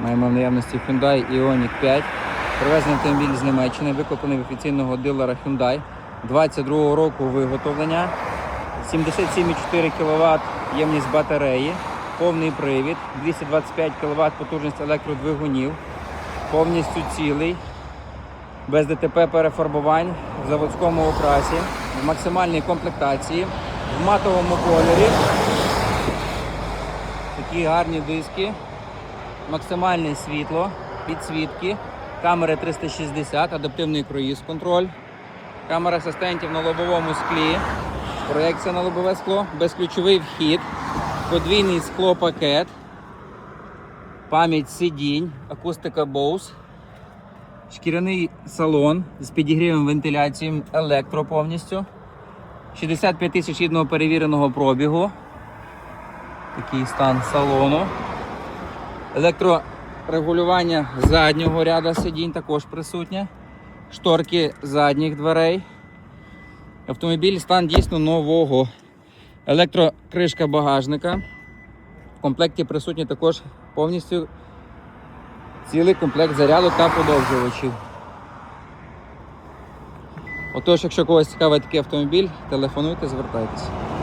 Маємо в наявності Hyundai Ioniq 5. Привезений автомобіль з Німеччини, викуплений в офіційного дилера Hyundai 22 року виготовлення. 77,4 кВт ємність батареї, повний привід, 225 кВт потужність електродвигунів, повністю цілий, без ДТП перефарбувань в заводському окрасі, в максимальній комплектації, в матовому кольорі. Такі гарні диски, максимальне світло, підсвітки, камери 360, адаптивний круїз контроль, камера асистентів на лобовому склі, проекція на лобове скло, безключовий вхід, подвійний склопакет, пам'ять сидінь, акустика Bose, шкіряний салон з підігрівом вентиляцією, електро повністю, 65 тисяч рідного перевіреного пробігу. Такий стан салону. Електрорегулювання заднього ряду сидінь також присутнє. Шторки задніх дверей. Автомобіль стан дійсно нового. Електрокришка багажника. В комплекті присутні також повністю цілий комплект заряду та подовжувачів. Отож, якщо когось цікавий такий автомобіль, телефонуйте, звертайтеся.